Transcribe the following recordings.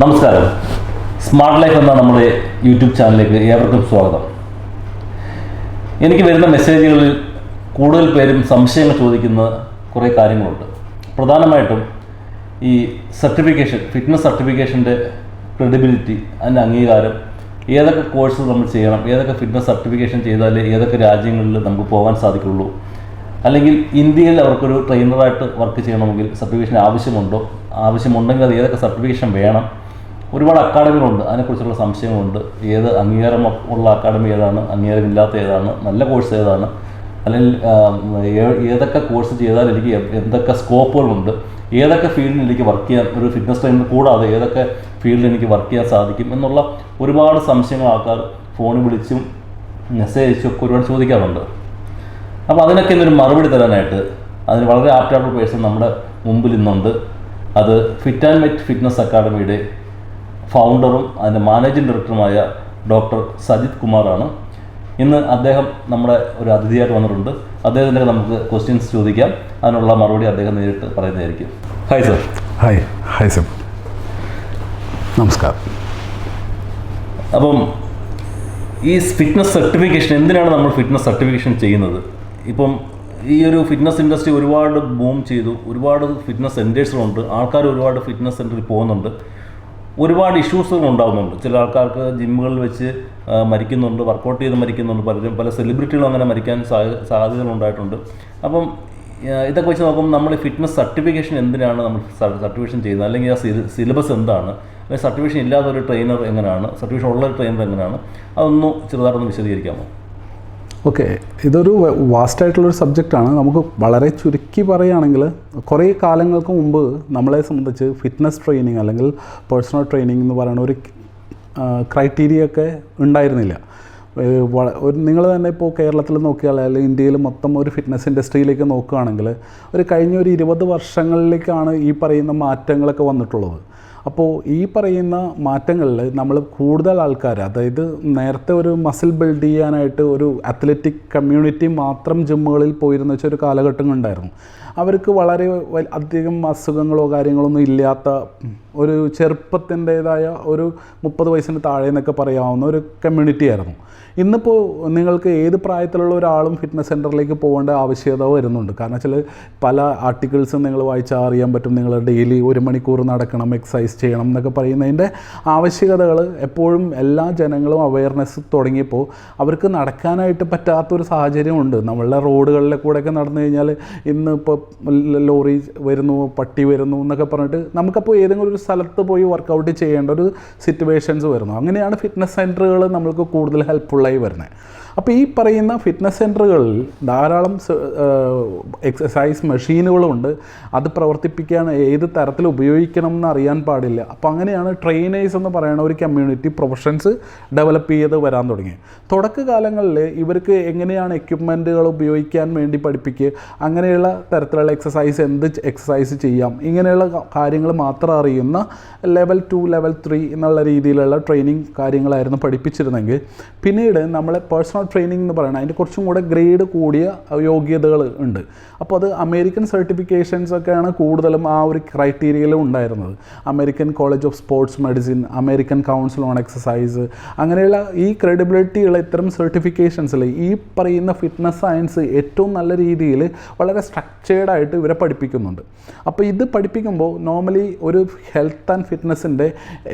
നമസ്കാരം. Smart life എന്ന നമ്മുടെ യൂട്യൂബ് ചാനലിലേക്ക് ഏവർക്കും സ്വാഗതം. എനിക്ക് വരുന്ന മെസ്സേജുകളിൽ കൂടുതൽ പേരും സംശയങ്ങൾ ചോദിക്കുന്ന കുറേ കാര്യങ്ങളുണ്ട്. പ്രധാനമായിട്ടും ഈ സർട്ടിഫിക്കേഷൻ ഫിറ്റ്നസ് സർട്ടിഫിക്കേഷന്റെ ക്രെഡിബിലിറ്റി അതിന്റെ അംഗീകാരം ഏതൊക്കെ കോഴ്സ് നമ്മൾ ചെയ്യണം ഏതൊക്കെ ഫിറ്റ്നസ് സർട്ടിഫിക്കേഷൻ ചെയ്താലേ ഏതൊക്കെ രാജ്യങ്ങളിൽ നമുക്ക് പോകാൻ സാധിക്കുള്ളൂ അല്ലെങ്കിൽ ഇന്ത്യയിൽ അവർക്കൊരു ട്രെയിനറായിട്ട് വർക്ക് ചെയ്യണമെങ്കിൽ സർട്ടിഫിക്കേഷൻ ആവശ്യമുണ്ടോ ആവശ്യമുണ്ടെങ്കിൽ അത് ഏതൊക്കെ സർട്ടിഫിക്കേഷൻ വേണം ഒരുപാട് അക്കാഡമികളുണ്ട്. അതിനെക്കുറിച്ചുള്ള സംശയങ്ങളുണ്ട്. ഏത് അംഗീകാരം ഉള്ള അക്കാഡമി ഏതാണ്? അംഗീകാരമില്ലാത്ത ഏതാണ്? നല്ല കോഴ്സ് ഏതാണ്? അല്ലെങ്കിൽ ഏതൊക്കെ കോഴ്സ് ചെയ്താൽ എനിക്ക് എന്തൊക്കെ സ്കോപ്പുകളുണ്ട്? ഏതൊക്കെ ഫീൽഡിൽ എനിക്ക് വർക്ക് ചെയ്യാൻ ഒരു ഫിറ്റ്നസ് ട്രെയിനർ കൂടാതെ ഏതൊക്കെ ഫീൽഡിൽ എനിക്ക് വർക്ക് ചെയ്യാൻ സാധിക്കും എന്നുള്ള ഒരുപാട് സംശയങ്ങൾ ആൾക്കാർ ഫോണിൽ വിളിച്ചും മെസ്സേജ് അയച്ചും ഒക്കെ ഒരുപാട് ചോദിക്കാറുണ്ട്. അപ്പോൾ അതിനൊക്കെ ഇന്നൊരു മറുപടി തരാനായിട്ട് അതിന് വളരെ ആപ്റ്റായിട്ടുള്ള പേഴ്സൺ നമ്മുടെ മുമ്പിൽ ഇന്നുണ്ട് അത് ഫിറ്റ് ആൻഡ് മെറ്റ് ഫിറ്റ്നസ് അക്കാഡമിയുടെ ഫൗണ്ടറും അതിന്റെ മാനേജിംഗ് ഡയറക്ടറുമായ ഡോക്ടർ സജിത് കുമാറാണ്. ഇന്ന് അദ്ദേഹം നമ്മുടെ ഒരു അതിഥിയായിട്ട് വന്നിട്ടുണ്ട്. അദ്ദേഹത്തിന്റെ നമുക്ക് ക്വസ്റ്റ്യൻസ് ചോദിക്കാം. അതിനുള്ള മറുപടി അദ്ദേഹം നേരിട്ട് പറയുന്നതായിരിക്കും. Hi sir hi hi sir നമസ്കാരം. അപ്പം ഈ ഫിറ്റ്നസ് സർട്ടിഫിക്കേഷൻ എന്തിനാണ് നമ്മൾ ഫിറ്റ്നസ് സർട്ടിഫിക്കേഷൻ ചെയ്യുന്നത്? ഇപ്പം ഈ ഒരു ഫിറ്റ്നസ് ഇൻഡസ്ട്രി ഒരുപാട് ബൂം ചെയ്തു. ഒരുപാട് ഫിറ്റ്നസ് സെന്റേഴ്സുകളുണ്ട് ആൾക്കാർ ഒരുപാട് ഫിറ്റ്നസ് സെന്ററിൽ പോകുന്നുണ്ട്. ഒരുപാട് ഇഷ്യൂസുകൾ ഉണ്ടാകുന്നുണ്ട് ചില ആൾക്കാർക്ക് ജിമ്മുകളിൽ വെച്ച് മരിക്കുന്നുണ്ട് വർക്കൗട്ട് ചെയ്ത് മരിക്കുന്നുണ്ട് പലരും പല സെലിബ്രിറ്റികളും അങ്ങനെ മരിക്കാൻ സാധ്യതകൾ ഉണ്ടായിട്ടുണ്ട്. അപ്പം ഇതൊക്കെ വെച്ച് നോക്കുമ്പോൾ നമ്മൾ ഫിറ്റ്നസ് സർട്ടിഫിക്കേഷൻ എന്തിനാണ് നമ്മൾ സർട്ടിഫിക്കേഷൻ ചെയ്യുന്നത്? അല്ലെങ്കിൽ ആ സിലബസ് എന്താണ്? സർട്ടിഫിക്കേഷൻ ഇല്ലാത്ത ഒരു ട്രെയിനർ എങ്ങനെയാണ്? സർട്ടിഫിക്കേഷൻ ഉള്ള ഒരു ട്രെയിനർ എങ്ങനെയാണ്? അതൊന്ന് ചെറുതായിട്ടൊന്ന് വിശദീകരിക്കാമോ? ഓക്കെ ഇതൊരു വാസ്റ്റായിട്ടുള്ളൊരു സബ്ജക്റ്റാണ്. നമുക്ക് വളരെ ചുരുക്കി പറയുകയാണെങ്കിൽ കുറേ കാലങ്ങൾക്ക് മുമ്പ് നമ്മളെ സംബന്ധിച്ച് ഫിറ്റ്നസ് ട്രെയിനിങ് അല്ലെങ്കിൽ പേഴ്സണൽ ട്രെയിനിങ് എന്ന് പറയുന്ന ഒരു ക്രൈറ്റീരിയ ഒക്കെ ഉണ്ടായിരുന്നില്ല. ഒരു നിങ്ങൾ തന്നെ ഇപ്പോൾ കേരളത്തിൽ നോക്കിയാൽ അല്ലെങ്കിൽ ഇന്ത്യയിൽ മൊത്തം ഒരു ഫിറ്റ്നസ് ഇൻഡസ്ട്രിയിലേക്ക് നോക്കുകയാണെങ്കിൽ ഒരു കഴിഞ്ഞ ഒരു ഇരുപത് വർഷങ്ങളിലേക്കാണ് ഈ പറയുന്ന മാറ്റങ്ങളൊക്കെ വന്നിട്ടുള്ളത്. അപ്പോൾ ഈ പറയുന്ന മാറ്റങ്ങളിൽ നമ്മൾ കൂടുതൽ ആൾക്കാർ അതായത് നേരത്തെ ഒരു മസിൽ ബിൽഡ് ചെയ്യാനായിട്ട് ഒരു അത്ലറ്റിക് കമ്മ്യൂണിറ്റി മാത്രം ജിമ്മുകളിൽ പോയിരുന്ന വെച്ചൊരു കാലഘട്ടം ഉണ്ടായിരുന്നു. അവർക്ക് വളരെ അധികം അസുഖങ്ങളോ കാര്യങ്ങളൊന്നും ഇല്ലാത്ത ഒരു ചെറുപ്പത്തിന്റേതായ ഒരു മുപ്പത് വയസ്സിന് താഴെ എന്നൊക്കെ പറയാവുന്ന ഒരു കമ്മ്യൂണിറ്റി ആയിരുന്നു. ഇന്നിപ്പോൾ നിങ്ങൾക്ക് ഏത് പ്രായത്തിലുള്ള ഒരാളും ഫിറ്റ്നസ് സെന്ററിലേക്ക് പോകേണ്ട ആവശ്യകത വരുന്നുണ്ട്. കാരണം വെച്ചാൽ പല ആർട്ടിക്കിൾസും നിങ്ങൾ വായിച്ചാൽ അറിയാൻ പറ്റും. നിങ്ങൾ ഡെയിലി ഒരു മണിക്കൂർ നടക്കണം എക്സസൈസ് ചെയ്യണം എന്നൊക്കെ പറയുന്നതിന്റെ ആവശ്യകതകൾ എപ്പോഴും എല്ലാ ജനങ്ങളും അവയർനെസ് തുടങ്ങിയപ്പോൾ അവർക്ക് നടക്കാനായിട്ട് പറ്റാത്തൊരു സാഹചര്യമുണ്ട് നമ്മളുടെ റോഡുകളിലെ കൂടെയൊക്കെ നടന്നു കഴിഞ്ഞാൽ ഇന്ന് ഇപ്പോൾ ലോറി വരുന്നു പട്ടി വരുന്നു എന്നൊക്കെ പറഞ്ഞിട്ട് നമുക്കപ്പോൾ ഏതെങ്കിലും ഒരു സ്ഥലത്ത് പോയി വർക്കൗട്ട് ചെയ്യേണ്ട ഒരു സിറ്റുവേഷൻസ് വരുന്നു. അങ്ങനെയാണ് ഫിറ്റ്നസ് സെന്ററുകൾ നമ്മൾക്ക് കൂടുതൽ ഹെൽപ്ഫുള്ളായി വരുന്നത് അപ്പോൾ ഈ പറയുന്ന ഫിറ്റ്നസ് സെന്ററുകളിൽ ധാരാളം എക്സസൈസ് മെഷീനുകളുണ്ട് അത് പ്രവർത്തിപ്പിക്കാൻ ഏത് തരത്തിൽ ഉപയോഗിക്കണം എന്ന് അറിയാൻ പാടില്ല. അപ്പോൾ അങ്ങനെയാണ് ട്രെയിനേഴ്സ് എന്ന് പറയുന്ന ഒരു കമ്മ്യൂണിറ്റി പ്രൊഫഷൻസ് ഡെവലപ്പ് ചെയ്ത് വരാൻ തുടങ്ങി. തുടക്കകാലങ്ങളിൽ ഇവർക്ക് എങ്ങനെയാണ് എക്യുപ്മെന്റുകൾ ഉപയോഗിക്കാൻ വേണ്ടി പഠിപ്പിക്കുക? അങ്ങനെയുള്ള തരത്തിലുള്ള എക്സസൈസ് എന്ത് എക്സസൈസ് ചെയ്യാം? ഇങ്ങനെയുള്ള കാര്യങ്ങൾ മാത്രം അറിയുന്ന ലെവൽ ടു ലെവൽ ത്രീ എന്നുള്ള രീതിയിലുള്ള ട്രെയിനിങ് കാര്യങ്ങളായിരുന്നു പഠിപ്പിച്ചിരുന്നെങ്കിൽ. പിന്നീട് നമ്മളെ പേഴ്സണൽ ട്രെയിനിങ് എന്ന് പറയുന്നത് അതിന്റെ കുറച്ചും കൂടെ ഗ്രേഡ് കൂടിയ യോഗ്യതകൾ ഉണ്ട്. അപ്പോൾ അത് അമേരിക്കൻ സർട്ടിഫിക്കേഷൻസ് ഒക്കെയാണ് കൂടുതലും ആ ഒരു ക്രൈറ്റീരിയയിൽ ഉണ്ടായിരുന്നത്. American college of sports medicine American council on exercise അങ്ങനെയുള്ള ഈ ക്രെഡിബിലിറ്റി ഉള്ള ഇത്തരം സർട്ടിഫിക്കേഷൻസിൽ ഈ പറയുന്ന ഫിറ്റ്നസ് സയൻസ് ഏറ്റവും നല്ല രീതിയിൽ വളരെ സ്ട്രക്ചേർഡായിട്ട് ഇവരെ പഠിപ്പിക്കുന്നുണ്ട്. അപ്പോൾ ഇത് പഠിപ്പിക്കുമ്പോൾ നോർമലി ഒരു ഹെൽത്ത് ആൻഡ് ഫിറ്റ്നസ്സിന്റെ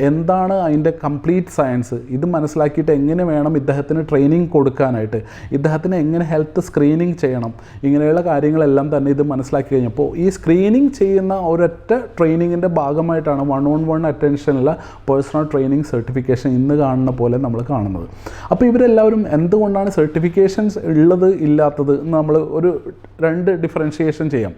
എന്താണ് അതിന്റെ കംപ്ലീറ്റ് സയൻസ് ഇത് മനസ്സിലാക്കിയിട്ട് എങ്ങനെ വേണം ഇദ്ദേഹത്തിന് ട്രെയിനിങ് കൊടുക്കാനായിട്ട്. ഇദ്ദേഹത്തിന് എങ്ങനെ ഹെൽത്ത് സ്ക്രീനിങ് ചെയ്യണം? ഇങ്ങനെയുള്ള കാര്യങ്ങളെല്ലാം തന്നെ ഇത് മനസ്സിലാക്കി കഴിഞ്ഞപ്പോൾ ഈ സ്ക്രീനിങ് ചെയ്യുന്ന ഒരൊറ്റ ട്രെയിനിങ്ങിന്റെ ഭാഗമായിട്ടാണ് വൺ ഓൺ വൺ അറ്റൻഷനുള്ള പേഴ്സണൽ ട്രെയിനിങ് സർട്ടിഫിക്കേഷൻ ഇന്ന് കാണുന്ന പോലെ നമ്മൾ കാണുന്നത്. അപ്പോൾ ഇവരെല്ലാവരും എന്തുകൊണ്ടാണ് സർട്ടിഫിക്കേഷൻസ് ഉള്ളത് ഇല്ലാത്തത് നമ്മൾ ഒരു രണ്ട് ഡിഫറൻഷിയേഷൻ ചെയ്യാം.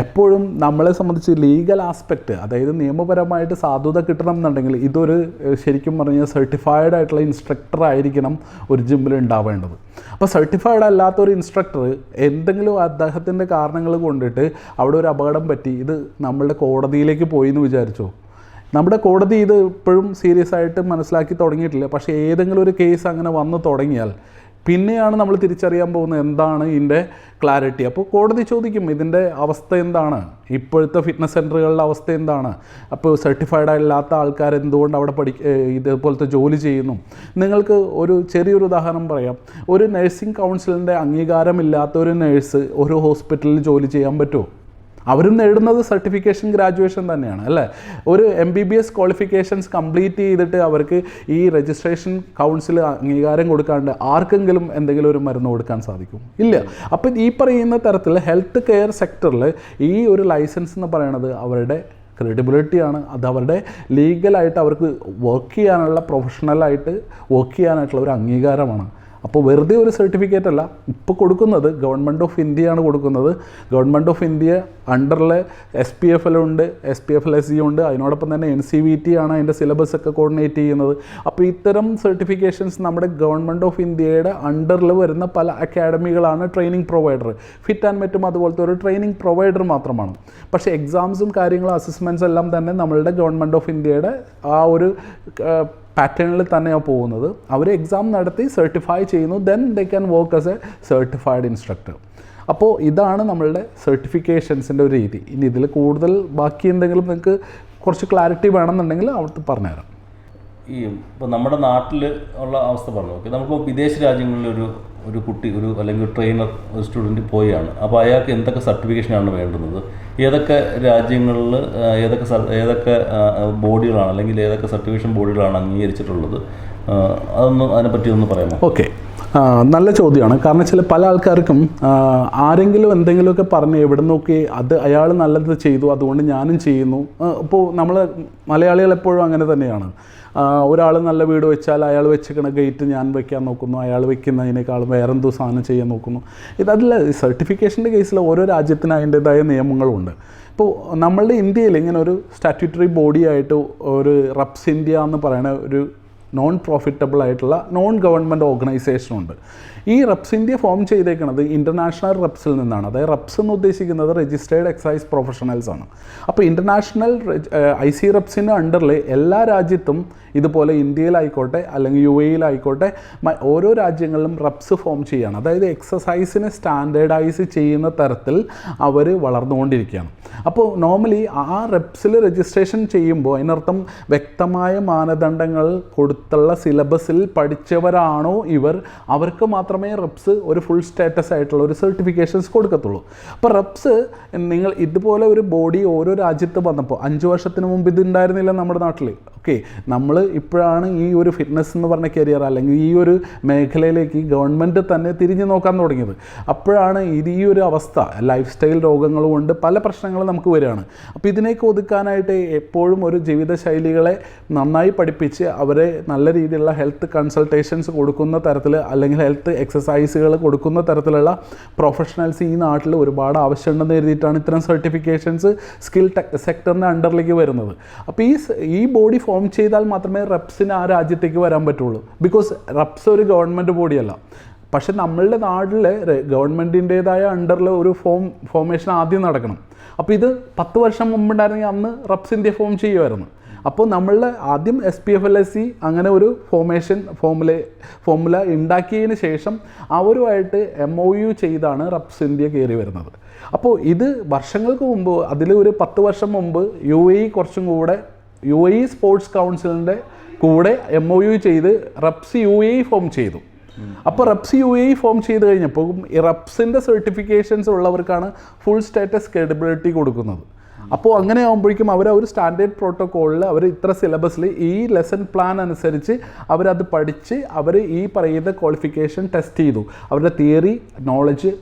എപ്പോഴും നമ്മളെ സംബന്ധിച്ച് ലീഗൽ ആസ്പെക്റ്റ് അതായത് നിയമപരമായിട്ട് സാധുത കിട്ടണം എന്നുണ്ടെങ്കിൽ ഇതൊരു ശരിക്കും പറഞ്ഞാൽ സർട്ടിഫൈഡ് ആയിട്ടുള്ള ഇൻസ്ട്രക്ടർ ആയിരിക്കണം ഒരു ജിമ്മിൽ ഉണ്ടാവേണ്ടത്. അപ്പോൾ സർട്ടിഫൈഡ് അല്ലാത്ത ഒരു ഇൻസ്ട്രക്ടർ എന്തെങ്കിലും അദ്ദേഹത്തിന്റെ കാരണങ്ങൾ കൊണ്ടിട്ട് അവിടെ ഒരു അപകടം പറ്റി ഇത് നമ്മളുടെ കോടതിയിലേക്ക് പോയി എന്ന് വിചാരിച്ചോ? നമ്മുടെ കോടതി ഇത് ഇപ്പോഴും സീരിയസ് ആയിട്ട് മനസ്സിലാക്കി തുടങ്ങിയിട്ടില്ല. പക്ഷേ ഏതെങ്കിലും ഒരു കേസ് അങ്ങനെ വന്നു തുടങ്ങിയാൽ പിന്നെയാണ് നമ്മൾ തിരിച്ചറിയാൻ പോകുന്നത് എന്താണ് ഇതിന്റെ ക്ലാരിറ്റി അപ്പോൾ കോടതി ചോദിക്കും ഇതിന്റെ അവസ്ഥ എന്താണ്? ഇപ്പോഴത്തെ ഫിറ്റ്നസ് സെന്ററുകളുടെ അവസ്ഥ എന്താണ്? അപ്പോൾ സർട്ടിഫൈഡ് അല്ലാത്ത ആൾക്കാർ എന്തുകൊണ്ട് അവിടെ പഠി ഇതുപോലത്തെ ജോലി ചെയ്യുന്നു? നിങ്ങൾക്ക് ഒരു ചെറിയൊരു ഉദാഹരണം പറയാം. ഒരു നഴ്സിംഗ് കൗൺസിലിന്റെ അംഗീകാരമില്ലാത്ത ഒരു നഴ്സ് ഒരു ഹോസ്പിറ്റലിൽ ജോലി ചെയ്യാൻ പറ്റുമോ? അവരും നേടുന്നത് സർട്ടിഫിക്കേഷൻ ഗ്രാജുവേഷൻ തന്നെയാണ് അല്ലേ? ഒരു M B B S qualifications complete ചെയ്തിട്ട് അവർക്ക് ഈ രജിസ്ട്രേഷൻ കൗൺസിൽ അംഗീകാരം കൊടുക്കാണ്ട് ആർക്കെങ്കിലും എന്തെങ്കിലും ഒരു മരുന്ന് കൊടുക്കാൻ സാധിക്കും? ഇല്ല. അപ്പം ഈ പറയുന്ന തരത്തിൽ ഹെൽത്ത് കെയർ സെക്ടറിൽ ഈ ഒരു ലൈസൻസ് എന്ന് പറയുന്നത് അവരുടെ ക്രെഡിബിലിറ്റിയാണ് അത് അവരുടെ ലീഗലായിട്ട് അവർക്ക് വർക്ക് ചെയ്യാനുള്ള പ്രൊഫഷണലായിട്ട് വർക്ക് ചെയ്യാനായിട്ടുള്ള ഒരു അംഗീകാരമാണ്. അപ്പോൾ വെറുതെ ഒരു സർട്ടിഫിക്കറ്റ് അല്ല ഇപ്പോൾ കൊടുക്കുന്നത് ഗവൺമെന്റ് ഓഫ് ഇന്ത്യയാണ് കൊടുക്കുന്നത്. ഗവൺമെന്റ് ഓഫ് ഇന്ത്യ അണ്ടറിൽ എസ് പി എഫ് എൽ ഉണ്ട് S P F L S C ഉണ്ട് അതിനോടൊപ്പം തന്നെ എൻ സി വി ടി ആണ് അതിന്റെ സിലബസ് ഒക്കെ കോർഡിനേറ്റ് ചെയ്യുന്നത്. അപ്പോൾ ഇത്തരം സർട്ടിഫിക്കേഷൻസ് നമ്മുടെ ഗവൺമെന്റ് ഓഫ് ഇന്ത്യയുടെ അണ്ടറിൽ വരുന്ന പല അക്കാഡമികളാണ് ട്രെയിനിങ് പ്രൊവൈഡർ ഫിറ്റ് ആൻഡ് മറ്റും അതുപോലത്തെ ഒരു ട്രെയിനിങ് പ്രൊവൈഡർ മാത്രമാണ്. പക്ഷേ എക്സാംസും കാര്യങ്ങളും അസസ്മെന്റ്സ് എല്ലാം തന്നെ നമ്മളുടെ ഗവൺമെന്റ് ഓഫ് ഇന്ത്യയുടെ ആ ഒരു പാറ്റേണിൽ തന്നെയാണ് പോകുന്നത്. അവർ എക്സാം നടത്തി സർട്ടിഫൈ ചെയ്യുന്നു. Then they can work as a certified instructor അപ്പോൾ ഇതാണ് നമ്മളുടെ സർട്ടിഫിക്കേഷൻസിന്റെ ഒരു രീതി. ഇനി ഇതിൽ കൂടുതൽ ബാക്കി എന്തെങ്കിലും നിങ്ങൾക്ക് കുറച്ച് ക്ലാരിറ്റി വേണമെന്നുണ്ടെങ്കിൽ അവിടുത്തെ പറഞ്ഞുതരാം. ഈ ഇപ്പോൾ നമ്മുടെ നാട്ടിൽ ഉള്ള അവസ്ഥ പറഞ്ഞു? ഓക്കെ നമുക്കിപ്പോൾ വിദേശ രാജ്യങ്ങളിൽ ഒരു കുട്ടി ഒരു അല്ലെങ്കിൽ ട്രെയിനർ ഒരു സ്റ്റുഡന്റ് പോയാണ്. അപ്പോൾ അയാൾക്ക് എന്തൊക്കെ സർട്ടിഫിക്കേഷനാണ് വേണ്ടുന്നത്? ഏതൊക്കെ രാജ്യങ്ങളിൽ ഏതൊക്കെ ഏതൊക്കെ ബോഡികളാണ് അല്ലെങ്കിൽ ഏതൊക്കെ സർട്ടിഫിക്കേഷൻ ബോഡികളാണ് അംഗീകരിച്ചിട്ടുള്ളത്? അതൊന്ന് അതിനെപ്പറ്റി ഒന്ന് പറയാമോ? ഓക്കെ. നല്ല ചോദ്യമാണ്. കാരണം വെച്ചാൽ പല ആൾക്കാർക്കും ആരെങ്കിലും എന്തെങ്കിലുമൊക്കെ പറഞ്ഞ് എവിടെ നോക്കി അത് അയാൾ നല്ലത് ചെയ്തു അതുകൊണ്ട് ഞാനും ചെയ്യുന്നു. ഇപ്പോൾ നമ്മൾ മലയാളികൾ എപ്പോഴും അങ്ങനെ തന്നെയാണ്. ഒരാൾ നല്ല വീട് വെച്ചാൽ അയാൾ വെച്ചിരിക്കണ ഗേറ്റ് ഞാൻ വെക്കാൻ നോക്കുന്നു അയാൾ വെക്കുന്നതിനേക്കാളും വേറെന്തോ സാധനം ചെയ്യാൻ നോക്കുന്നു. ഇതല്ല സർട്ടിഫിക്കേഷന്റെ കേസിൽ ഓരോ രാജ്യത്തിന് അതിന്റെതായ നിയമങ്ങളുണ്ട്. ഇപ്പോൾ നമ്മളുടെ ഇന്ത്യയിൽ ഇങ്ങനെ ഒരു സ്റ്റാറ്റ്യൂട്ടറി ബോഡിയായിട്ട് ഒരു റപ്സ് ഇന്ത്യ എന്ന് പറയുന്ന ഒരു നോൺ പ്രോഫിറ്റബിൾ ആയിട്ടുള്ള നോൺ ഗവൺമെന്റ് ഓർഗനൈസേഷൻ ഉണ്ട്. ഈ ഇന്ത്യ ഫോം ചെയ്തേക്കുന്നത് ഇന്റർനാഷണൽ റബ്സിൽ നിന്നാണ്. അതായത് റബ്സ് എന്ന് ഉദ്ദേശിക്കുന്നത് രജിസ്റ്റേർഡ് എക്സൈസ് പ്രൊഫഷണൽസ് ആണ്. അപ്പോൾ ഇന്റർനാഷണൽ ഐ സി റബ്സിന്റെ അണ്ടറിൽ എല്ലാ രാജ്യത്തും ഇതുപോലെ ഇന്ത്യയിലായിക്കോട്ടെ അല്ലെങ്കിൽ യു എയിലായിക്കോട്ടെ മ- ഓരോ രാജ്യങ്ങളിലും റബ്സ് ഫോം ചെയ്യുകയാണ് അതായത് എക്സസൈസിനെ സ്റ്റാൻഡേർഡൈസ് ചെയ്യുന്ന തരത്തിൽ അവർ വളർന്നുകൊണ്ടിരിക്കുകയാണ്. അപ്പോൾ നോർമലി ആ റെപ്സിൽ രജിസ്ട്രേഷൻ ചെയ്യുമ്പോൾ അതിനർത്ഥം വ്യക്തമായ മാനദണ്ഡങ്ങൾ കൊടുത്തുള്ള സിലബസിൽ പഠിച്ചവരാണോ ഇവർ? അവർക്ക് മാത്രമേ റെപ്സ് ഒരു ഫുൾ സ്റ്റാറ്റസ് ആയിട്ടുള്ള ഒരു സർട്ടിഫിക്കേഷൻസ് കൊടുക്കത്തുള്ളൂ. അപ്പോൾ റെപ്സ് നിങ്ങൾ ഇതുപോലെ ഒരു ബോഡി ഓരോ രാജ്യത്ത് വന്നപ്പോൾ അഞ്ച് വർഷത്തിന് മുമ്പ് ഇത് ഉണ്ടായിരുന്നില്ല നമ്മുടെ നാട്ടിൽ ഓക്കെ നമ്മൾ ഇപ്പോഴാണ് ഈ ഒരു ഫിറ്റ്നസ് എന്ന് പറഞ്ഞ കരിയർ അല്ലെങ്കിൽ ഈ ഒരു മേഖലയിലേക്ക് ഗവൺമെന്റ് തന്നെ തിരിഞ്ഞു നോക്കാൻ തുടങ്ങിയത്. അപ്പോഴാണ് ഇത് ഈ ഒരു അവസ്ഥ ലൈഫ് സ്റ്റൈൽ രോഗങ്ങൾ കൊണ്ട് പല പ്രശ്നങ്ങളും നമുക്ക് വരികയാണ്. അപ്പോൾ ഇതിനേക്ക് ഒതുക്കാനായിട്ട് എപ്പോഴും ഒരു ജീവിതശൈലികളെ നന്നായി പഠിപ്പിച്ച് അവരെ നല്ല രീതിയിലുള്ള ഹെൽത്ത് കൺസൾട്ടേഷൻസ് കൊടുക്കുന്ന തരത്തിൽ അല്ലെങ്കിൽ ഹെൽത്ത് എക്സസൈസുകൾ കൊടുക്കുന്ന തരത്തിലുള്ള പ്രൊഫഷണൽസ് ഈ നാട്ടിൽ ഒരുപാട് ആവശ്യമുണ്ടെന്ന് എഴുതിയിട്ടാണ് ഇത്തരം സർട്ടിഫിക്കേഷൻസ് സ്കിൽ സെക്ടറിന്റെ അണ്ടറിലേക്ക് വരുന്നത്. അപ്പോൾ ഈ ഈ ബോഡി ഫോം ചെയ്താൽ മാത്രമേ റെപ്സിന് ആ രാജ്യത്തേക്ക് വരാൻ പറ്റുള്ളൂ. ബിക്കോസ് റെപ്സ് ഒരു ഗവൺമെന്റ് ബോഡിയല്ല പക്ഷെ നമ്മളുടെ നാട്ടിൽ ഗവൺമെന്റിന്റേതായ അണ്ടറിൽ ഒരു ഫോം ഫോമേഷൻ ആദ്യം നടക്കണം. അപ്പോൾ ഇത് പത്ത് വർഷം മുമ്പുണ്ടായിരുന്നെങ്കിൽ അന്ന് റബ്സ് ഇന്ത്യ ഫോം ചെയ്യുമായിരുന്നു. അപ്പോൾ നമ്മൾ ആദ്യം S P F L S C അങ്ങനെ ഒരു ഫോമേഷൻ ഫോമുല ഫോമുല ഉണ്ടാക്കിയതിന് ശേഷം അവരുമായിട്ട് എം ഒ യു ചെയ്താണ് റപ്സ് ഇന്ത്യ കയറി വരുന്നത്. അപ്പോൾ ഇത് വർഷങ്ങൾക്ക് മുമ്പ് അതിൽ ഒരു പത്ത് വർഷം മുമ്പ് യു എ ഇ കുറച്ചും കൂടെ യു എ സ്പോർട്സ് കൗൺസിലിന്റെ കൂടെ എം ഒ യു ചെയ്ത് റബ്സ് യു എ ഫോം ചെയ്തു. അപ്പോൾ റബ്സ് യു എ ഫോം ചെയ്ത് കഴിഞ്ഞപ്പോൾ ഈ റബ്സിന്റെ സർട്ടിഫിക്കേഷൻസ് ഉള്ളവർക്കാണ് ഫുൾ സ്റ്റാറ്റസ് ക്രെഡിബിലിറ്റി കൊടുക്കുന്നത്. അപ്പോൾ അങ്ങനെ ആകുമ്പോഴേക്കും അവർ ഒരു സ്റ്റാൻഡേർഡ് പ്രോട്ടോക്കോളിൽ അവർ ഇത്ര സിലബസിൽ ഈ ലെസൺ പ്ലാൻ അനുസരിച്ച് അവരത് പഠിച്ച് അവർ ഈ പറയുന്ന ക്വാളിഫിക്കേഷൻ ടെസ്റ്റ് ചെയ്തു. അവരുടെ തിയറി നോളജ്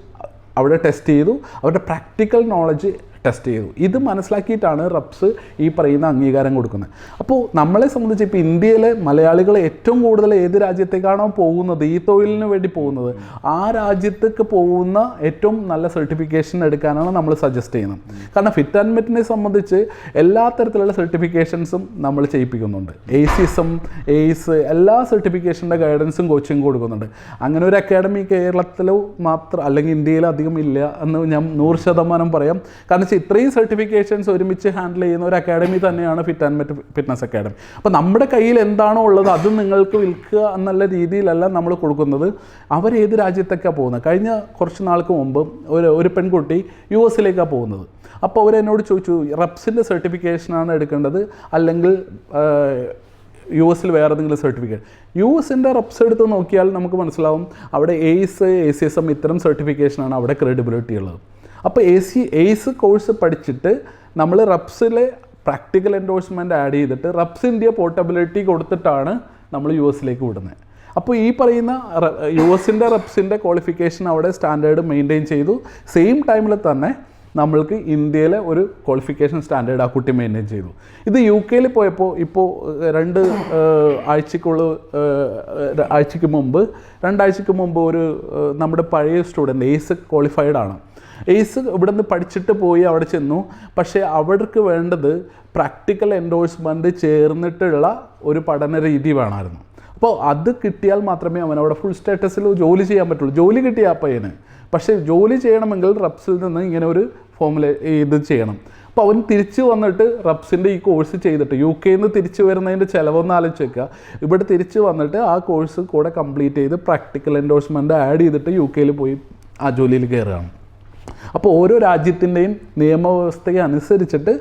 അവിടെ ടെസ്റ്റ് ചെയ്തു. അവരുടെ പ്രാക്ടിക്കൽ നോളജ് ടെസ്റ്റ് ചെയ്തു. ഇത് മനസ്സിലാക്കിയിട്ടാണ് റബ്സ് ഈ പറയുന്ന അംഗീകാരം കൊടുക്കുന്നത്. അപ്പോൾ നമ്മളെ സംബന്ധിച്ച് ഇപ്പോൾ ഇന്ത്യയിലെ മലയാളികൾ ഏറ്റവും കൂടുതൽ ഏത് രാജ്യത്തേക്കാണോ പോകുന്നത്? ഈ തൊഴിലിന് വേണ്ടി പോകുന്നത്. ആ രാജ്യത്തേക്ക് പോകുന്ന ഏറ്റവും നല്ല സർട്ടിഫിക്കേഷൻ എടുക്കാനാണ് നമ്മൾ സജസ്റ്റ് ചെയ്യുന്നത്. കാരണം ഫിറ്റ് ആൻഡ് മെറ്റിനെ സംബന്ധിച്ച് എല്ലാ തരത്തിലുള്ള സർട്ടിഫിക്കേഷൻസും നമ്മൾ ചെയ്യിപ്പിക്കുന്നുണ്ട്. എയ്സിസം എയ്സ് എല്ലാ സർട്ടിഫിക്കേഷന്റെ ഗൈഡൻസും കോച്ചിങ് കൊടുക്കുന്നുണ്ട്. അങ്ങനെ ഒരു അക്കാഡമി കേരളത്തിലോ മാത്രം അല്ലെങ്കിൽ ഇന്ത്യയിൽ അധികം ഇല്ല എന്ന് ഞാൻ നൂറ് ശതമാനം പറയാം. കാരണം വെച്ചാൽ ഇത്രയും സർട്ടിഫിക്കേഷൻസ് ഒരുമിച്ച് ഹാൻഡിൽ ചെയ്യുന്ന ഒരു അക്കാഡമി തന്നെയാണ് fit and met fitness academy അപ്പോൾ നമ്മുടെ കയ്യിൽ എന്താണോ ഉള്ളത് അത് നിങ്ങൾക്ക് വിൽക്കുക എന്നുള്ള രീതിയിലല്ല നമ്മൾ കൊടുക്കുന്നത്. അവർ ഏത് രാജ്യത്തൊക്കെയാണ് പോകുന്നത് കഴിഞ്ഞ കുറച്ച് നാൾക്ക് മുമ്പ് ഒരു ഒരു പെൺകുട്ടി യു എസിലേക്കാണ് പോകുന്നത്. അപ്പോൾ അവരെന്നോട് ചോദിച്ചു റബ്സിന്റെ സർട്ടിഫിക്കേഷനാണ് എടുക്കേണ്ടത് അല്ലെങ്കിൽ യു എസിൽ വേറെ എന്തെങ്കിലും സർട്ടിഫിക്കറ്റ് യു എസിന്റെ റബ്സ് എടുത്ത് നോക്കിയാൽ നമുക്ക് മനസ്സിലാവും അവിടെ ACE A C S M ഇത്തരം സർട്ടിഫിക്കേഷനാണ് അവിടെ ക്രെഡിബിലിറ്റി ഉള്ളത്. അപ്പോൾ എ സി എയ്സ് കോഴ്സ് പഠിച്ചിട്ട് നമ്മൾ റബ്സിലെ പ്രാക്ടിക്കൽ എൻഡോഴ്സ്മെന്റ് ആഡ് ചെയ്തിട്ട് റബ്സ് ഇന്ത്യ പോർട്ടബിലിറ്റി കൊടുത്തിട്ടാണ് നമ്മൾ യു എസിലേക്ക് വിടുന്നത് അപ്പോൾ ഈ പറയുന്ന യു എസിന്റെ റബ്സിന്റെ ക്വാളിഫിക്കേഷൻ അവിടെ സ്റ്റാൻഡേർഡ് മെയിന്റെയിൻ ചെയ്തു. സെയിം ടൈമിൽ തന്നെ നമ്മൾക്ക് ഇന്ത്യയിലെ ഒരു ക്വാളിഫിക്കേഷൻ സ്റ്റാൻഡേർഡ് ആ കുട്ടി മെയിന്റെയിൻ ചെയ്തു. ഇത് യു കെയിൽ പോയപ്പോൾ ഇപ്പോൾ രണ്ട് ആഴ്ചക്കുള്ള ആഴ്ചക്ക് മുമ്പ് രണ്ടാഴ്ചയ്ക്ക് മുമ്പ് ഒരു നമ്മുടെ പഴയ സ്റ്റുഡന്റ് എയ്സ് ക്വാളിഫൈഡ് ആണ്. എയ്സ് നിന്ന് പഠിച്ചിട്ട് പോയി അവിടെ ചെന്നു. പക്ഷേ അവർക്ക് വേണ്ടത് പ്രാക്ടിക്കൽ എൻഡോഴ്സ്മെന്റ് ചേർന്നിട്ടുള്ള ഒരു പഠന രീതി വേണമായിരുന്നു. അപ്പോൾ അത് കിട്ടിയാൽ മാത്രമേ അവൻ അവിടെ ഫുൾ സ്റ്റാറ്റസിൽ ജോലി ചെയ്യാൻ പറ്റുള്ളൂ. ജോലി കിട്ടിയ ആ പക്ഷേ ജോലി ചെയ്യണമെങ്കിൽ റബ്സിൽ നിന്ന് ഇങ്ങനെ ഒരു ഫോമിലെ ഇത് ചെയ്യണം. അപ്പോൾ അവൻ തിരിച്ചു വന്നിട്ട് റബ്സിന്റെ ഈ കോഴ്സ് ചെയ്തിട്ട് യു കെയിൽ നിന്ന് തിരിച്ച് വരുന്നതിന്റെ ചിലവൊന്ന് ആലോചിച്ച് വെക്കുക ഇവിടെ തിരിച്ച് വന്നിട്ട് ആ കോഴ്സ് കൂടെ കംപ്ലീറ്റ് ചെയ്ത് പ്രാക്ടിക്കൽ എൻഡോഴ്സ്മെന്റ് ആഡ് ചെയ്തിട്ട് യു കെയിൽ പോയി ആ ജോലിയിൽ കയറുകയാണ് അപ്പോൾ ഓരോ രാജ്യത്തിന്റെയും നിയമവ്യവസ്ഥയെ അനുസരിച്ചിട്ട്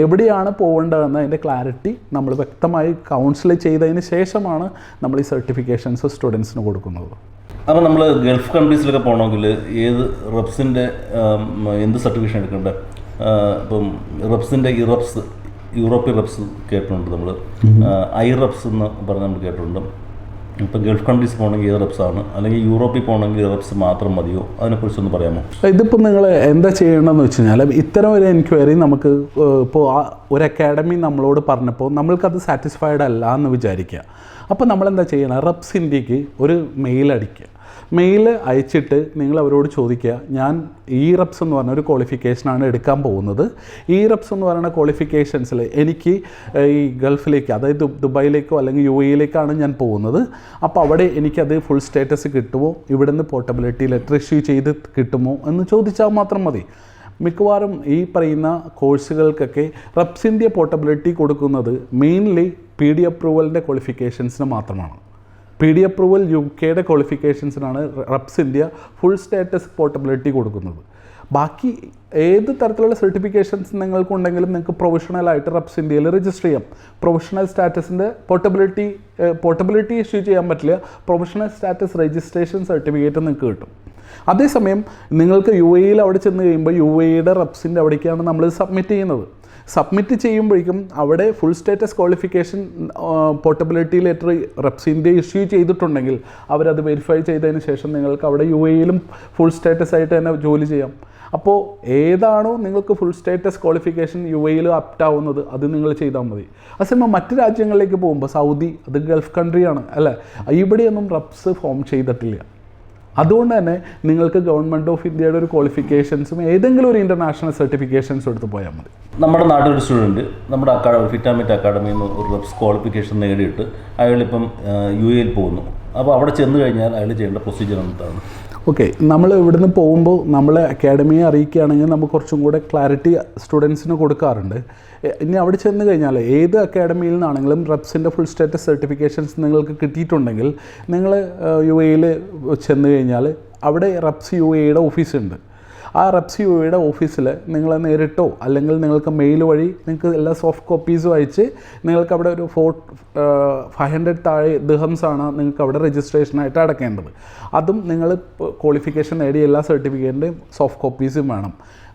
എവിടെയാണ് പോകേണ്ടതെന്ന് അതിന്റെ ക്ലാരിറ്റി നമ്മൾ വ്യക്തമായി കൗൺസിൽ ചെയ്തതിന് ശേഷമാണ് നമ്മൾ ഈ സർട്ടിഫിക്കേഷൻസ് സ്റ്റുഡൻസിന് കൊടുക്കുന്നത്. അപ്പോൾ നമ്മൾ ഗൾഫ് കൺട്രീസിലൊക്കെ പോകണമെങ്കിൽ ഏത് റബ്സിന്റെ എന്ത് സർട്ടിഫിക്കേഷൻ എടുക്കേണ്ടത്? ഇപ്പം റബ്സിന്റെ ഇറബ്സ് യൂറോപ്യൻ റബ്സ് കേട്ടിട്ടുണ്ട് നമ്മൾ. ഐ റബ്സ് എന്ന് പറഞ്ഞ് നമ്മൾ കേട്ടിട്ടുണ്ട്. ഇപ്പം ഗൾഫ് കൺട്രീസ് പോകണമെങ്കിൽ റബ്സ് ആണ്. അല്ലെങ്കിൽ യൂറോപ്പിൽ പോകണമെങ്കിൽ റബ്സ് മാത്രം മതിയോ? അതിനെക്കുറിച്ചൊന്ന് പറയാമോ? ഇതിപ്പോൾ നിങ്ങൾ എന്താ ചെയ്യണമെന്ന് വെച്ച് കഴിഞ്ഞാൽ ഇത്തരം ഒരു എൻക്വയറി നമുക്ക് ഇപ്പോൾ ഒരു അക്കാഡമി നമ്മളോട് പറഞ്ഞപ്പോൾ നമ്മൾക്കത് സാറ്റിസ്ഫൈഡ് അല്ല എന്ന് വിചാരിക്കുക. അപ്പോൾ നമ്മളെന്താ ചെയ്യണം? റബ്സ് ഇന്ത്യയ്ക്ക് ഒരു മെയിൽ അടിക്കുക. മെയിൽ അയച്ചിട്ട് നിങ്ങൾ അവരോട് ചോദിക്കുക ഞാൻ ഇ റെപ്സ് എന്ന് പറഞ്ഞ ഒരു ക്വാളിഫിക്കേഷനാണ് എടുക്കാൻ പോകുന്നത്. ഇ റെപ്സ് എന്ന് പറയുന്ന ക്വാളിഫിക്കേഷൻസിൽ എനിക്ക് ഈ ഗൾഫിലേക്ക് അതായത് ദുബായിലേക്കോ അല്ലെങ്കിൽ യു എയിലേക്കാണ് ഞാൻ പോകുന്നത്. അപ്പോൾ അവിടെ എനിക്കത് ഫുൾ സ്റ്റേറ്റസ് കിട്ടുമോ? ഇവിടുന്ന് പോർട്ടബിലിറ്റി ലെറ്റർ ഇഷ്യൂ ചെയ്ത് കിട്ടുമോ? എന്ന് ചോദിച്ചാൽ മാത്രം മതി. മിക്കവാറും ഈ പറയുന്ന കോഴ്സുകൾക്കൊക്കെ ഇന്ത്യ പോർട്ടബിലിറ്റി കൊടുക്കുന്നത് മെയിൻലി പി ഡി അപ്രൂവലിന്റെ ക്വാളിഫിക്കേഷൻസിന് മാത്രമാണ്. പി ഡി അപ്രൂവൽ യു കെയുടെ ക്വാളിഫിക്കേഷൻസിനാണ് REPs India full status portability കൊടുക്കുന്നത്. ബാക്കി ഏത് തരത്തിലുള്ള സർട്ടിഫിക്കേഷൻസ് നിങ്ങൾക്കുണ്ടെങ്കിലും നിങ്ങൾക്ക് പ്രൊഫഷണലായിട്ട് റപ്സ് ഇന്ത്യയിൽ രജിസ്റ്റർ ചെയ്യാം. പ്രൊഫഷണൽ സ്റ്റാറ്റസിന്റെ പോർട്ടബിലിറ്റി പോർട്ടബിലിറ്റി ഇഷ്യൂ ചെയ്യാൻ പറ്റില്ല. പ്രൊഫഷണൽ സ്റ്റാറ്റസ് രജിസ്ട്രേഷൻ സർട്ടിഫിക്കറ്റ് നിങ്ങൾക്ക് കിട്ടും. അതേസമയം നിങ്ങൾക്ക് യു എയിൽ അവിടെ ചെന്ന് കഴിയുമ്പോൾ യു എയുടെ റബ്സിന്റെ അവിടേക്കാണ് നമ്മൾ സബ്മിറ്റ് ചെയ്യുന്നത്. സബ്മിറ്റ് ചെയ്യുമ്പോഴേക്കും അവിടെ full status qualification portability letter reps India issue ചെയ്തിട്ടുണ്ടെങ്കിൽ അവരത് വെരിഫൈ ചെയ്തതിന് ശേഷം നിങ്ങൾക്ക് അവിടെ യു എയിലും ഫുൾ സ്റ്റേറ്റസ് ആയിട്ട് തന്നെ ജോലി ചെയ്യാം. അപ്പോൾ ഏതാണോ നിങ്ങൾക്ക് ഫുൾ സ്റ്റേറ്റസ് ക്വാളിഫിക്കേഷൻ യു എയിൽ അപ്റ്റ് ആവുന്നത് അത് നിങ്ങൾ ചെയ്താൽ മതി. അതേസമയം മറ്റ് രാജ്യങ്ങളിലേക്ക് പോകുമ്പോൾ സൗദി അത് ഗൾഫ് കൺട്രിയാണ് അല്ലേ? ഇവിടെയൊന്നും റബ്സ് ഫോം ചെയ്തിട്ടില്ല. അതുകൊണ്ട് തന്നെ നിങ്ങൾക്ക് ഗവൺമെന്റ് ഓഫ് ഇന്ത്യയുടെ ഒരു ക്വാളിഫിക്കേഷൻസും ഏതെങ്കിലും ഒരു ഇന്റർനാഷണൽ സർട്ടിഫിക്കേഷൻസ് എടുത്ത് പോയാൽ മതി. നമ്മുടെ നാട്ടിലൊരു സ്റ്റുഡന്റ് നമ്മുടെ അക്കാഡമി ഫിറ്റാമിറ്റ് അക്കാഡമിയിൽ നിന്ന് ഒരു റെപ്സ് ക്വാളിഫിക്കേഷൻ നേടിയിട്ട് അയാളിപ്പം യു എയിൽ പോകുന്നു. അപ്പോൾ അവിടെ ചെന്ന് കഴിഞ്ഞാൽ അയാൾ ചെയ്യേണ്ട പ്രൊസീജിയർ എന്താണ്? ഓക്കെ നമ്മൾ ഇവിടുന്ന് പോകുമ്പോൾ നമ്മൾ അക്കാഡമിയെ അറിയിക്കുകയാണെങ്കിൽ നമുക്ക് കുറച്ചും കൂടെ ക്ലാരിറ്റി സ്റ്റുഡൻസിന് കൊടുക്കാറുണ്ട്. ഇനി അവിടെ ചെന്ന് കഴിഞ്ഞാൽ ഏത് അക്കാഡമിയിൽ നിന്നാണെങ്കിലും റബ്സിന്റെ ഫുൾ സ്റ്റാറ്റസ് സർട്ടിഫിക്കേഷൻസ് നിങ്ങൾക്ക് കിട്ടിയിട്ടുണ്ടെങ്കിൽ നിങ്ങൾ യു എയിൽ ചെന്ന് കഴിഞ്ഞാൽ അവിടെ റബ്സ് യു എയുടെ ഓഫീസുണ്ട് ആ റബ്സ് യു ഓഫീസിൽ നിങ്ങൾ നേരിട്ടോ അല്ലെങ്കിൽ നിങ്ങൾക്ക് മെയിൽ വഴി നിങ്ങൾക്ക് എല്ലാ സോഫ്റ്റ് കോപ്പീസും അയച്ച് നിങ്ങൾക്ക് അവിടെ ഒരു ഫോർ ഫൈവ് ഹൺഡ്രഡ് താഴെ ദഹംസാണ് നിങ്ങൾക്ക് അവിടെ രജിസ്ട്രേഷനായിട്ട് അടക്കേണ്ടത്. അതും നിങ്ങൾ ക്വാളിഫിക്കേഷൻ നേടിയ എല്ലാ സർട്ടിഫിക്കറ്റിന്റെയും സോഫ്റ്റ് കോപ്പീസും വേണം.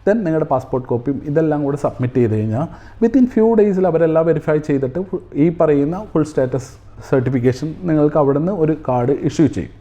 ദെൻ നിങ്ങളുടെ പാസ്പോർട്ട് കോപ്പിയും ഇതെല്ലാം കൂടെ സബ്മിറ്റ് ചെയ്ത് കഴിഞ്ഞാൽ വിത്തിൻ ഫ്യൂ ഡേയ്സിൽ അവരെല്ലാം വെരിഫൈ ചെയ്തിട്ട് ഈ പറയുന്ന ഫുൾ സ്റ്റാറ്റസ് സർട്ടിഫിക്കേഷൻ നിങ്ങൾക്ക് അവിടുന്ന് ഒരു കാർഡ് ഇഷ്യൂ ചെയ്യും.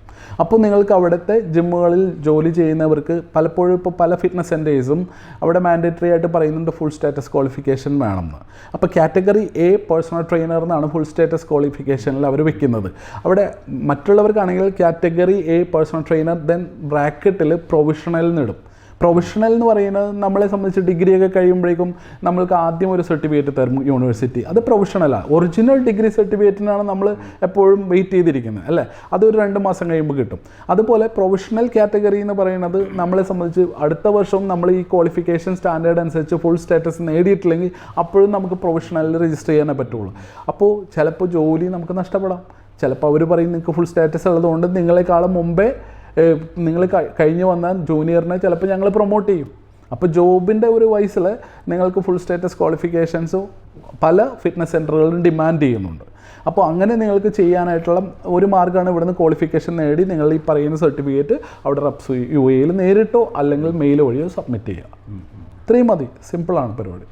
അപ്പോൾ നിങ്ങൾക്ക് അവിടുത്തെ ജിമ്മുകളിൽ ജോലി ചെയ്യുന്നവർക്ക് പലപ്പോഴും ഇപ്പോൾ പല ഫിറ്റ്നസ് സെന്റേഴ്സും അവിടെ മാൻഡേറ്ററി ആയിട്ട് പറയുന്നുണ്ട് ഫുൾ സ്റ്റാറ്റസ് ക്വാളിഫിക്കേഷൻ വേണമെന്ന്. അപ്പോൾ കാറ്റഗറി എ പേഴ്സണൽ ട്രെയിനർ എന്നാണ് ഫുൾ സ്റ്റാറ്റസ് ക്വാളിഫിക്കേഷനിൽ അവർ വെക്കുന്നത്. അവിടെ മറ്റുള്ളവർക്കാണെങ്കിൽ category A personal trainer then ബ്രാക്കറ്റിൽ പ്രൊവിഷണൽ നിടും. പ്രൊഫഷണൽ എന്ന് പറയുന്നത് നമ്മളെ സംബന്ധിച്ച് ഡിഗ്രിയൊക്കെ കഴിയുമ്പോഴേക്കും നമ്മൾക്ക് ആദ്യം ഒരു സർട്ടിഫിക്കറ്റ് തരും യൂണിവേഴ്സിറ്റി അത് പ്രൊഫഷണലാണ് ഒറിജിനൽ ഡിഗ്രി സർട്ടിഫിക്കറ്റിനാണ് നമ്മൾ എപ്പോഴും വെയിറ്റ് ചെയ്തിരിക്കുന്നത് അല്ലേ? അതൊരു രണ്ട് മാസം കഴിയുമ്പോൾ കിട്ടും. അതുപോലെ പ്രൊഫഷണൽ കാറ്റഗറി എന്ന് പറയുന്നത് നമ്മളെ സംബന്ധിച്ച് അടുത്ത വർഷവും നമ്മൾ ഈ ക്വാളിഫിക്കേഷൻ സ്റ്റാൻഡേർഡ് അനുസരിച്ച് ഫുൾ സ്റ്റാറ്റസ് നേടിയിട്ടില്ലെങ്കിൽ അപ്പോഴും നമുക്ക് പ്രൊഫഷണലിൽ രജിസ്റ്റർ ചെയ്യാനേ പറ്റുള്ളൂ. അപ്പോൾ ചിലപ്പോൾ ജോലി നമുക്ക് നഷ്ടപ്പെടാം. ചിലപ്പോൾ അവർ പറയും നിങ്ങൾക്ക് ഫുൾ സ്റ്റാറ്റസ് ഉള്ളതുകൊണ്ട് നിങ്ങളെക്കാളും മുമ്പേ നിങ്ങൾ കഴിഞ്ഞ് വന്നാൽ ജൂനിയറിനെ ചിലപ്പോൾ ഞങ്ങൾ പ്രൊമോട്ട് ചെയ്യും. അപ്പോൾ ജോബിന്റെ ഒരു വയസ്സിൽ നിങ്ങൾക്ക് ഫുൾ സ്റ്റാറ്റസ് ക്വാളിഫിക്കേഷൻസ് പല ഫിറ്റ്നസ് സെന്ററുകളും ഡിമാൻഡ് ചെയ്യുന്നുണ്ട്. അപ്പോൾ അങ്ങനെ നിങ്ങൾക്ക് ചെയ്യാനായിട്ടുള്ള ഒരു മാർഗമാണ് ഇവിടുന്ന് ക്വാളിഫിക്കേഷൻ നേടി നിങ്ങൾ ഈ പറയുന്ന സർട്ടിഫിക്കറ്റ് അവിടെ റബ്സ് യു എയിൽ നേരിട്ടോ അല്ലെങ്കിൽ മെയിൽ വഴിയോ സബ്മിറ്റ് ചെയ്യുക. ഇത്രയും മതി. സിമ്പിളാണ് പരിപാടി.